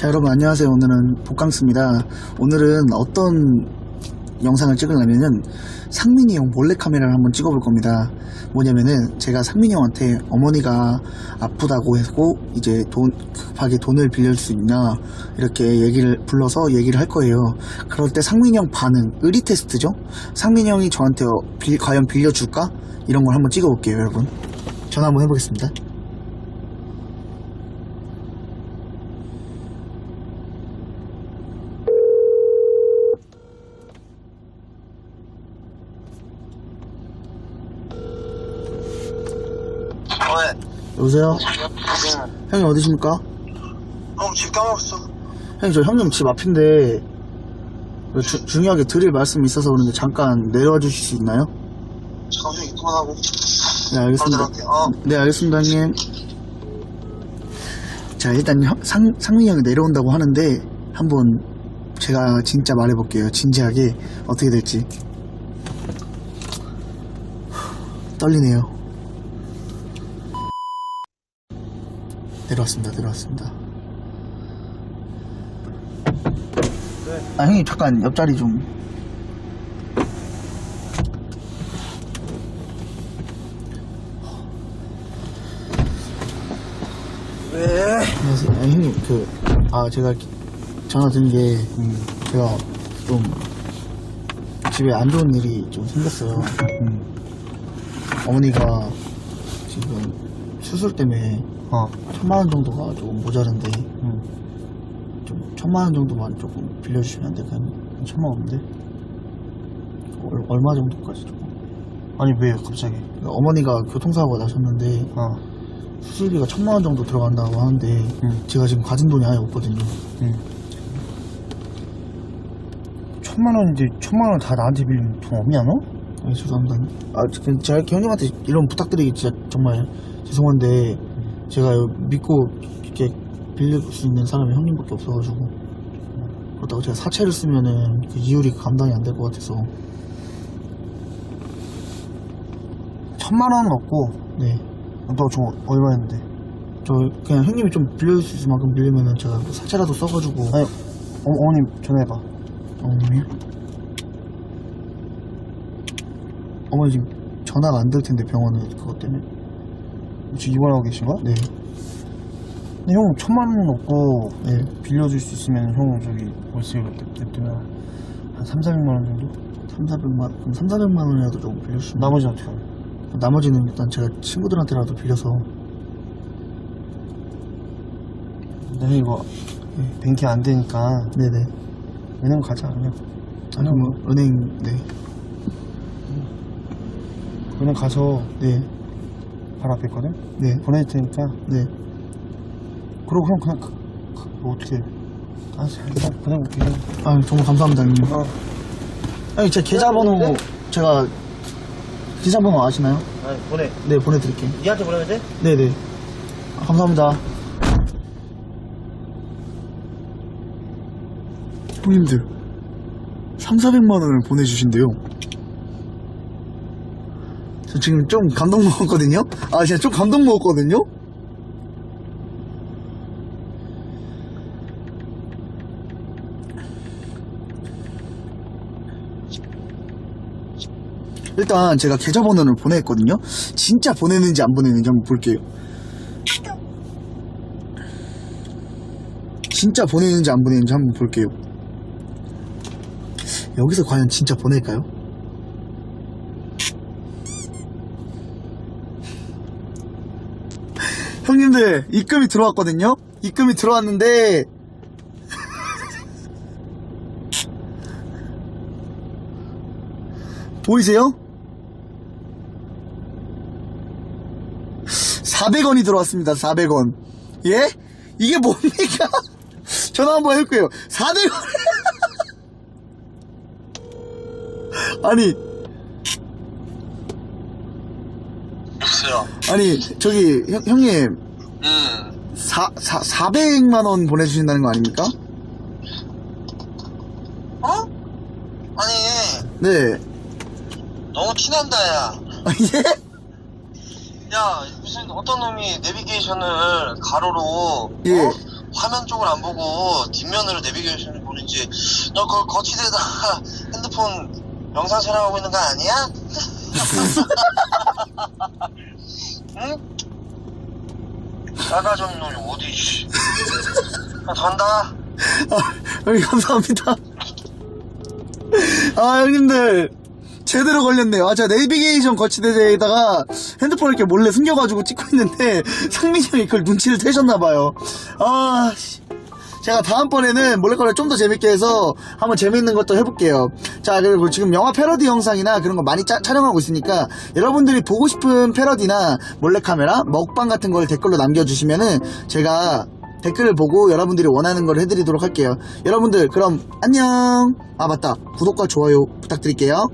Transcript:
자 여러분 안녕하세요. 오늘은 복강스입니다. 오늘은 어떤 영상을 찍으려면은 상민이 형 몰래카메라를 한번 찍어볼 겁니다. 뭐냐면은 제가 상민이 형한테 어머니가 아프다고 했고 이제 돈 급하게 돈을 빌릴 수 있나 이렇게 얘기를 불러서 얘기를 할 거예요. 그럴 때 상민이 형 반응 의리 테스트죠? 상민이 형이 저한테 어, 빌- 과연 빌려줄까? 이런 걸 한번 찍어볼게요 여러분. 전화 한번 해보겠습니다 왜? 여보세요 응. 형이 어디십니까? 형, 집 까먹었어. 형님 저 형님 집 앞인데 주- 중요하게 드릴 말씀이 있어서 그런데 잠깐 내려와 주실 수 있나요? 잠깐 좀 입고만 하고. 네 알겠습니다 바로 들어갈게. 어. 네 알겠습니다 형님 자 일단 형- 상, 상민이 형이 내려온다고 하는데 한번 제가 진짜 말해볼게요 진지하게 어떻게 될지 떨리네요 내려왔습니다 내려왔습니다 아 형님 잠깐 옆자리 좀 왜? 안녕하세요. 아, 형님, 그, 아, 제가 전화 드린 게, 음, 제가 좀, 집에 안 좋은 일이 좀 생겼어요. 음. 어머니가 지금 수술 때문에 어. 천만 원 정도가 조금 모자른데, 응. 좀 천만 원 정도만 조금 빌려주시면 안 될까요? 천만 원인데? 얼, 얼마 정도까지 조금? 아니, 왜, 갑자기? 어머니가 교통사고가 나셨는데, 어. 수술비가 천만 원 정도 들어간다고 하는데, 응. 제가 지금 가진 돈이 아예 없거든요. 응. 천만 원인데, 천만 원 다 나한테 빌린 돈 없냐, 너? 아, 죄송합니다. 아, 그, 제가 형님한테 이런 부탁드리기 진짜 정말 죄송한데, 제가 요- 믿고 이렇게 빌릴 수 있는 사람이 형님밖에 없어가지고, 그렇다고 제가 사채를 쓰면은 그 이율이 감당이 안 될 것 같아서, 천만 원은 없고, 네. 너저 얼마였는데? 저 그냥 형님이 좀 빌려줄 수 있을 만큼 빌리면은 제가 뭐 사채라도 써가지고, 아니, 어, 어머님 전화해봐. 어머니? 어머니 지금 전화가 안 될 텐데 병원에 그것 때문에. 지금 입원하고 계신 거야? 네, 근데 형 천만 원은 없고, 네. 빌려줄 수 있으면 형 저기 월세 냅두면 한 3, 400만 원 정도? 3, 400만, 그럼 3, 400만 원이라도 조금 빌려주시면. 나머지는 어떻게 하냐? 나머지는 일단 제가 친구들한테라도 빌려서 근데 이거 뱅키 안 되니까 네네 은행 가자 그냥 아 그럼 뭐 은행 네 은행 가서 네, 바로 앞에 있거든? 네, 보내줄 테니까. 네. 그러고 형 그냥 그, 그, 뭐 어떻게 아 그냥 보내볼게 아 정말 감사합니다 형님. 어. 형님 제 계좌번호 제가 계좌번호 아시나요? 아니 보내. 네 보내드릴게요. 니한테 보내면 돼? 네네. 아, 감사합니다. 형님들 3, 400만 원을 보내주신대요 저 지금 좀 감동 먹었거든요 아 진짜 좀 감동 먹었거든요 일단 제가 계좌번호를 보냈거든요. 진짜 보냈는지 안 보냈는지 한번 볼게요. 진짜 보냈는지 안 보냈는지 한번 볼게요. 여기서 과연 진짜 보낼까요? 형님들 입금이 들어왔거든요. 입금이 들어왔는데 보이세요? 400원이 들어왔습니다. 400원. 예? 이게 뭡니까? 전화 한번 해볼게요. 400원. 아니. 아니, 저기, 형, 형님, 음. 사, 사, 400만 원 보내주신다는 거 아닙니까? 어? 아니, 네. 너무 티난다, 야. 아, 예? 야, 무슨 어떤 놈이 내비게이션을 가로로 예. 어? 화면 쪽을 안 보고 뒷면으로 내비게이션을 보는지 너그 거치대다가 핸드폰 영상 촬영하고 있는 거 아니야? 응? 좀 놈이 어디 씨. 나 간다 형님 감사합니다. 아 형님들 제대로 걸렸네요. 아 제가 내비게이션 거치대에다가 핸드폰을 이렇게 몰래 숨겨가지고 찍고 있는데 상민이 형이 그걸 눈치를 채셨나봐요. 아 씨. 제가 다음번에는 몰래카메라 좀 더 재밌게 해서 한번 재밌는 것도 해볼게요. 자, 그리고 지금 영화 패러디 영상이나 그런 거 많이 짜- 촬영하고 있으니까 여러분들이 보고 싶은 패러디나 몰래카메라, 먹방 같은 걸 댓글로 남겨주시면은 제가 댓글을 보고 여러분들이 원하는 걸 해드리도록 할게요. 여러분들, 그럼 안녕! 아, 맞다. 구독과 좋아요 부탁드릴게요.